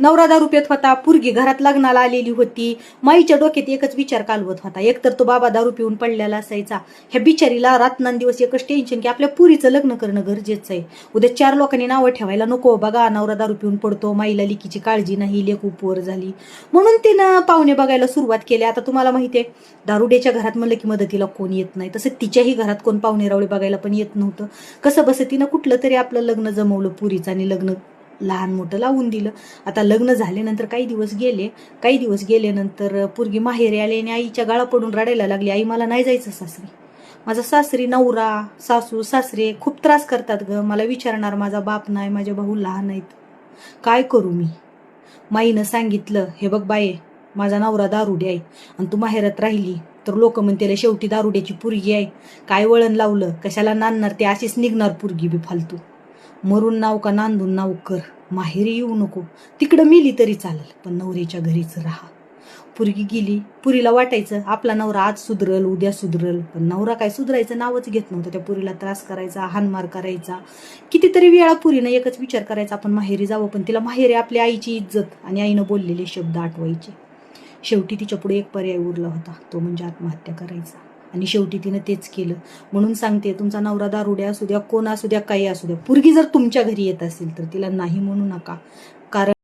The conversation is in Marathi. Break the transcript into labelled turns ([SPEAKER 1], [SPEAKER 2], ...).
[SPEAKER 1] नवरा दारू पेत होता पुरगी घरात लग्नाला आलेली होती. माईच्या डोक्यात एकच विचार कालवत होता. एकतर तो बाबा दारू पिऊन पडलेला असायचा. ह्या बिचारीला रात्रंदिवस एकच टेन्शन की आपल्या पुरीचं लग्न करणं गरजेचं आहे. उद्या चार लोकांनी नावं ठेवायला नको. बघा नवरा दारू पिऊन पडतो. माईला लिकीची काळजी नाही. लेख उपवर झाली. म्हणून तिनं पाहुणे बघायला सुरुवात केली. आता तुम्हाला माहिती आहे दारुड्याच्या घरात म्हणलं की मदतीला कोण येत नाही. तसं तिच्याही घरात कोण पाहुणे रावळे बघायला पण येत नव्हतं. कसं बसं तिनं कुठलं तरी आपलं लग्न जमवलं पुरीचं आणि लग्न लहान मोठं लावून दिलं. आता लग्न झाल्यानंतर काही दिवस गेले. काही दिवस गेल्यानंतर पुरगी माहेरी आली आणि आईच्या गाळा पडून रडायला लागली. आई मला नाही जायचं सासरी. माझा सासरी नवरा सासू सासरे खूप त्रास करतात ग. मला विचारणार माझा बाप नाही माझे भाऊ लहान आहेत. काय करू मी? माईनं सांगितलं हे बघ बाये माझा नवरा दारुडे आहे. आणि तू माहेरात राहिली तर लोक म्हणतील शेवटी दारुड्याची पुरगी आहे. काय वळण लावलं? कशाला नांदणार? ते अशीच निघणार पुरगी बी फालतू मरून नाव का नांदून नाव कर. माहेरी येऊ नको. तिकडं मिली तरी चालेल पण नवरीच्या घरीच राहा. पुरगी गेली पुरीला वाटायचं आपला नवरा आज सुधरल उद्या सुधरल पण नवरा काय सुधरायचं नावच घेत नव्हतं. त्या पुरीला त्रास करायचा हानमार करायचा. कितीतरी वेळा पुरीनं एकच विचार करायचा आपण माहेरी जावं पण तिला माहेरी आपल्या आईची इज्जत आणि आईनं बोललेले शब्द आठवायचे. शेवटी तिच्या पुढे एक पर्याय उरला होता तो म्हणजे आत्महत्या करायचा. आणि शेवटी तिनं तेच केलं. म्हणून सांगते तुमचा नवरा दारुड्या असू द्या कोण असू द्या काही असू द्या पुरगी जर तुमच्या घरी येत असेल तर तिला नाही म्हणू नका. कारण